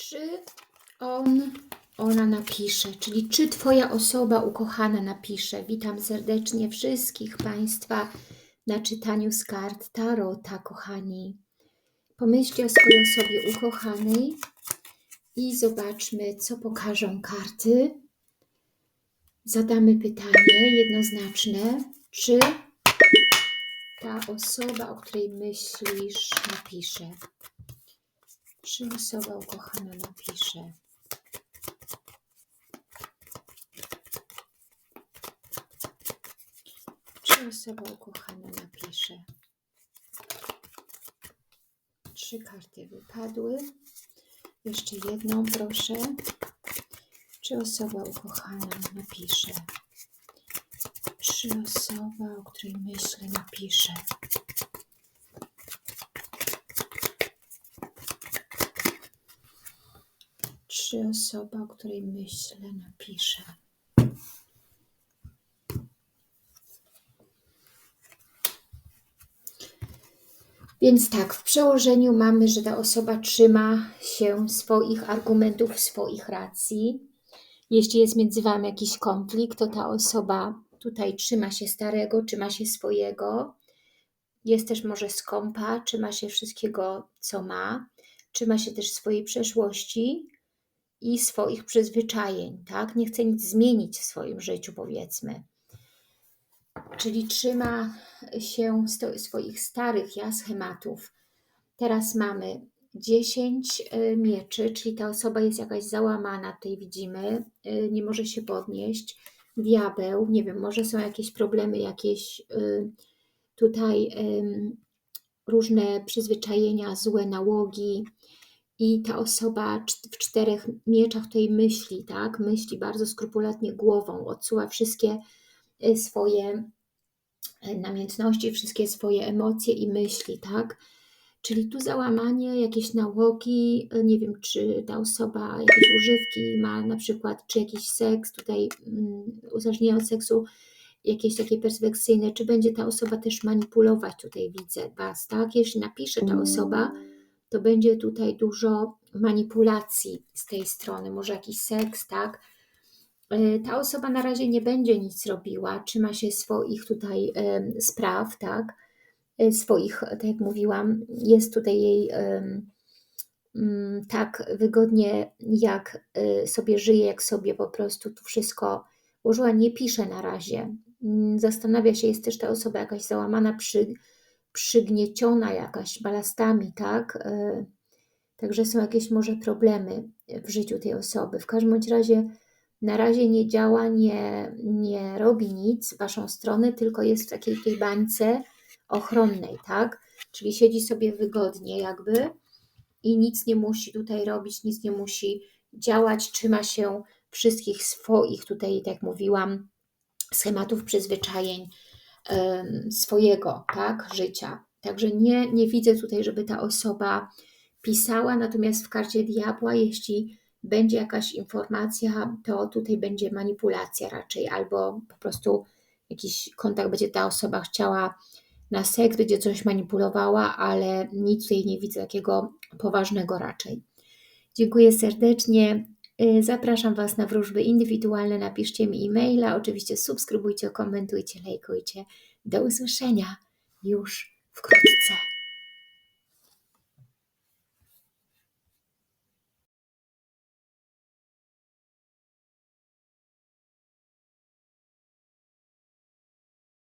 Czy on, ona napisze, czyli czy Twoja osoba ukochana napisze. Witam serdecznie wszystkich Państwa na czytaniu z kart Tarota, kochani. Pomyślcie o swojej osobie ukochanej i zobaczmy, co pokażą karty. Zadamy pytanie jednoznaczne, czy ta osoba, o której myślisz, napisze. Czy osoba ukochana napisze? Czy osoba ukochana napisze? Trzy karty wypadły. Jeszcze jedną proszę. Czy osoba ukochana napisze? Czy osoba, o której myślę, napisze? Czy osoba, o której myślę, napisze? Więc tak, w przełożeniu mamy, że ta osoba trzyma się swoich argumentów, swoich racji. Jeśli jest między Wami jakiś konflikt, to ta osoba tutaj trzyma się starego, trzyma się swojego. Jest też może skąpa, trzyma się wszystkiego, co ma. Trzyma się też swojej przeszłości i swoich przyzwyczajeń, tak? Nie chce nic zmienić w swoim życiu, powiedzmy. Czyli trzyma się swoich starych ja schematów. Teraz mamy 10 y, mieczy, czyli ta osoba jest jakaś załamana, tutaj widzimy, y, nie może się podnieść. Diabeł, nie wiem, może są jakieś problemy, jakieś y, tutaj różne przyzwyczajenia, złe nałogi, i ta osoba w czterech mieczach tutaj myśli, tak? Myśli bardzo skrupulatnie głową, odsuwa wszystkie y, swoje y, namiętności, wszystkie swoje emocje i myśli, tak? Czyli tu załamanie, jakieś nałogi, y, nie wiem, czy ta osoba jakieś używki ma na przykład, czy jakiś seks, tutaj mm, uzależnienie od seksu, jakieś takie perfekcyjne, czy będzie ta osoba też manipulować, tutaj widzę Was, tak? Jeśli napisze ta osoba, to będzie tutaj dużo manipulacji z tej strony, może jakiś seks, tak? E, Ta osoba na razie nie będzie nic robiła, trzyma się swoich tutaj em, spraw, tak? E, Swoich, tak jak mówiłam, jest tutaj jej mm, tak wygodnie, jak e, sobie żyje, jak sobie po prostu tu wszystko ułożyła, nie pisze na razie. Mm, Zastanawia się, jest też ta osoba jakaś załamana, przy, przygnieciona jakaś balastami, tak? E, Także są jakieś może problemy w życiu tej osoby. W każdym razie na razie nie działa, nie, nie robi nic w Waszą stronę, tylko jest w takiej tej bańce ochronnej, tak? Czyli siedzi sobie wygodnie jakby i nic nie musi tutaj robić, nic nie musi działać, trzyma się wszystkich swoich tutaj, tak jak mówiłam, schematów, przyzwyczajeń swojego, tak, życia. Także nie, nie widzę tutaj, żeby ta osoba pisała, natomiast w karcie diabła, jeśli będzie jakaś informacja, to tutaj będzie manipulacja raczej, albo po prostu jakiś kontakt będzie ta osoba chciała na seks, będzie coś manipulowała, ale nic tutaj nie widzę takiego poważnego raczej. Dziękuję serdecznie. Y, Zapraszam Was na wróżby indywidualne. Napiszcie mi e-maila. Oczywiście subskrybujcie, komentujcie, lajkujcie. Do usłyszenia już wkrótce.